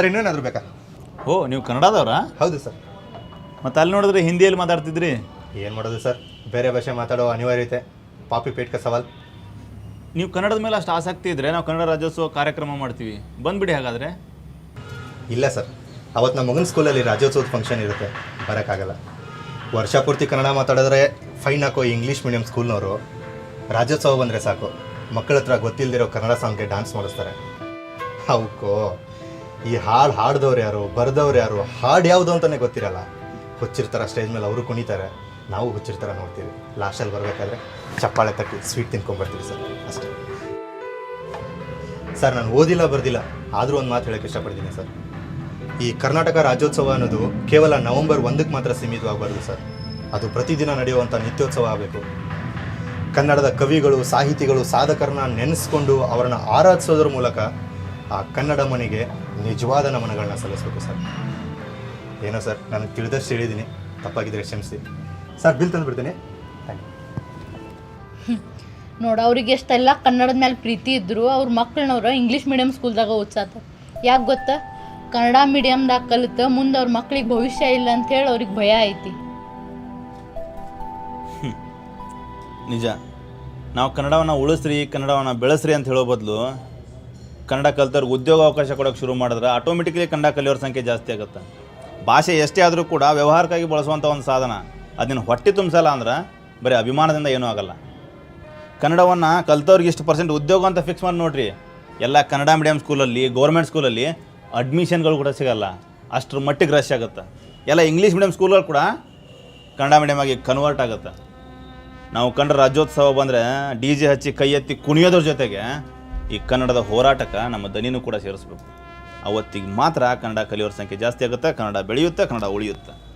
Sir ಇನ್ನೇನಾದ್ರು ಬೇಕಾ? ಓ ನೀವು ಕನ್ನಡದವರಾ? ಹೌದು ಸರ್. ಮತ್ತೆ ಅಲ್ಲಿ ನೋಡಿದ್ರೆ ಹಿಂದಿಯಲ್ಲಿ ಮಾತಾಡ್ತಿದ್ರಿ? ಏನು ಮಾಡೋದು ಸರ್? ಬೇರೆ ಭಾಷೆ ಮಾತಾಡೋ ಅನಿವಾರ್ಯತೆ ಪಾಪಿ ಪೇಟ್ಕ ಸವಾಲ್. ನೀವು ಕನ್ನಡದ ಮೇಲೆ ಅಷ್ಟು ಆಸಕ್ತಿ ಇದ್ದರೆ ನಾವು ಕನ್ನಡ ರಾಜ್ಯೋತ್ಸವ ಕಾರ್ಯಕ್ರಮ ಮಾಡ್ತೀವಿ. ಬಂದ್ಬಿಡಿ ಹಾಗಾದರೆ. ಇಲ್ಲ ಸರ್. ಅವತ್ತು ನಮ್ಮ ಮಗನ ಸ್ಕೂಲಲ್ಲಿ ರಾಜ್ಯೋತ್ಸವದ ಫಂಕ್ಷನ್ ಇರುತ್ತೆ. ಬರೋಕ್ಕಾಗಲ್ಲ. ವರ್ಷ ಪೂರ್ತಿ ಕನ್ನಡ ಮಾತಾಡಿದ್ರೆ ಫೈನ್ ಹಾಕೋ ಇಂಗ್ಲೀಷ್ ಮೀಡಿಯಂ ಸ್ಕೂಲ್ನವರು ರಾಜ್ಯೋತ್ಸವ ಬಂದರೆ ಸಾಕು. ಮಕ್ಕಳ ಹತ್ರ ಗೊತ್ತಿಲ್ಲದಿರೋ ಕನ್ನಡ ಸಾಂಗ್ಗೆ ಡ್ಯಾನ್ಸ್ ಮಾಡಿಸ್ತಾರೆ. ಅವಕ್ಕೋ. ಈ ಹಾಡು ಹಾಡ್ದವ್ರು ಯಾರು, ಬರೆದವ್ರು ಯಾರು, ಹಾಡು ಯಾವುದು ಅಂತಲೇ ಗೊತ್ತಿರಲ್ಲ. ಹುಚ್ಚಿರ್ತಾರ ಸ್ಟೇಜ್ ಮೇಲೆ ಅವರು ಕುಣಿತಾರೆ, ನಾವು ಹುಚ್ಚಿರ್ತಾರ ನೋಡ್ತೀವಿ. ಲಾಸ್ಟಲ್ಲಿ ಬರಬೇಕಾದ್ರೆ ಚಪ್ಪಾಳೆ ತಟ್ಟಿ ಸ್ವೀಟ್ ತಿನ್ಕೊಂಡ್ಬರ್ತೀವಿ ಸರ್, ಅಷ್ಟೇ. ಸರ್, ನಾನು ಓದಿಲ್ಲ, ಬರ್ದಿಲ್ಲ, ಆದರೂ ಒಂದು ಮಾತು ಹೇಳೋಕ್ಕೆ ಇಷ್ಟಪಡ್ತೀನಿ ಸರ್. ಈ ಕರ್ನಾಟಕ ರಾಜ್ಯೋತ್ಸವ ಅನ್ನೋದು ಕೇವಲ ನವೆಂಬರ್ ಒಂದಕ್ಕೆ ಮಾತ್ರ ಸೀಮಿತವಾಗಬಾರ್ದು ಸರ್. ಅದು ಪ್ರತಿದಿನ ನಡೆಯುವಂಥ ನಿತ್ಯೋತ್ಸವ ಆಗಬೇಕು. ಕನ್ನಡದ ಕವಿಗಳು, ಸಾಹಿತಿಗಳು, ಸಾಧಕರನ್ನ ನೆನೆಸ್ಕೊಂಡು ಅವರನ್ನು ಆರಾಧಿಸೋದ್ರ ಮೂಲಕ ಆ ಕನ್ನಡ ಮನೆಗೆ ನಿಜವಾದ ನಮನಗಳನ್ನ ಸಲ್ಲಿಸಬೇಕು ಸರ್. ಏನೋ ಸರ್ ನಾನು ತಿಳಿದಷ್ಟು ಹೇಳಿದ್ದೀನಿ ತಪ್ಪಾಗಿದ್ದರೆ ಕ್ಷಮಿಸಿ. ಸರ್ ಬಿಲ್ ತಂದುಬಿಡ್ತೀನಿ. ಥ್ಯಾಂಕ್ ಯು ನೋಡು ಅವ್ರಿಗೆ ಎಷ್ಟೆಲ್ಲ ಕನ್ನಡದ ಮೇಲೆ ಪ್ರೀತಿ ಇದ್ರು ಅವ್ರ ಮಕ್ಕಳನ್ನವ್ರು ಇಂಗ್ಲೀಷ್ ಮೀಡಿಯಮ್ ಸ್ಕೂಲ್ದಾಗ ಓದ್ಸಾತ. ಯಾಕೆ ಗೊತ್ತಾ? ಕನ್ನಡ ಮೀಡಿಯಮ್ದಾಗ ಕಲಿತು ಮುಂದೆ ಅವ್ರ ಮಕ್ಳಿಗೆ ಭವಿಷ್ಯ ಇಲ್ಲ ಅಂತ ಹೇಳಿ ಅವ್ರಿಗೆ ಭಯ ಐತಿ. ನಿಜ. ನಾವು ಕನ್ನಡವನ್ನು ಉಳಿಸ್ರಿ ಕನ್ನಡವನ್ನು ಬೆಳೆಸ್ರಿ ಅಂತ ಹೇಳೋ ಬದಲು ಕನ್ನಡ ಕಲ್ತವ್ರಿಗೆ ಉದ್ಯೋಗ ಅವಕಾಶ ಕೊಡೋಕೆ ಶುರು ಮಾಡಿದ್ರೆ ಆಟೋಮೆಟಿಕ್ಲಿ ಕನ್ನಡ ಕಲಿಯೋರ ಸಂಖ್ಯೆ ಜಾಸ್ತಿ ಆಗುತ್ತೆ. ಭಾಷೆ ಎಷ್ಟೇ ಆದರೂ ಕೂಡ ವ್ಯವಹಾರಕ್ಕಾಗಿ ಬಳಸುವಂಥ ಒಂದು ಸಾಧನ ಅದನ್ನು ಹೊಟ್ಟೆ ತುಂಬಿಸಲ್ಲ ಅಂದ್ರೆ ಬರೀ ಅಭಿಮಾನದಿಂದ ಏನೂ ಆಗಲ್ಲ. ಕನ್ನಡವನ್ನು ಕಲ್ತವ್ರಿಗೆ ಇಷ್ಟು ಪರ್ಸೆಂಟ್ ಉದ್ಯೋಗ ಅಂತ ಫಿಕ್ಸ್ ಮಾಡಿ ನೋಡ್ರಿ. ಎಲ್ಲ ಕನ್ನಡ ಮೀಡಿಯಮ್ ಸ್ಕೂಲಲ್ಲಿ ಗೌರ್ಮೆಂಟ್ ಸ್ಕೂಲಲ್ಲಿ ಅಡ್ಮಿಷನ್ಗಳು ಕೂಡ ಸಿಗಲ್ಲ. ಅಷ್ಟರ ಮಟ್ಟಿಗೆ ರಶ್ ಆಗುತ್ತೆ. ಎಲ್ಲ ಇಂಗ್ಲೀಷ್ ಮೀಡಿಯಮ್ ಸ್ಕೂಲ್ಗಳು ಕೂಡ ಕನ್ನಡ ಮೀಡಿಯಮ್ ಆಗಿ ಕನ್ವರ್ಟ್ ಆಗುತ್ತೆ. ನಾವು ಕಂಡ ರಾಜ್ಯೋತ್ಸವ ಬಂದರೆ ಡಿ ಜೆ ಹಚ್ಚಿ ಕೈ ಎತ್ತಿ ಕುಣಿಯೋದ್ರ ಜೊತೆಗೆ ಈ ಕನ್ನಡದ ಹೋರಾಟಕ್ಕೆ ನಮ್ಮ ದನಿನೂ ಕೂಡ ಸೇರಿಸ್ಬೇಕು. ಅವತ್ತಿಗೆ ಮಾತ್ರ ಕನ್ನಡ ಕಲಿಯೋರ ಸಂಖ್ಯೆ ಜಾಸ್ತಿ ಆಗುತ್ತೆ, ಕನ್ನಡ ಬೆಳೆಯುತ್ತೆ, ಕನ್ನಡ ಉಳಿಯುತ್ತೆ?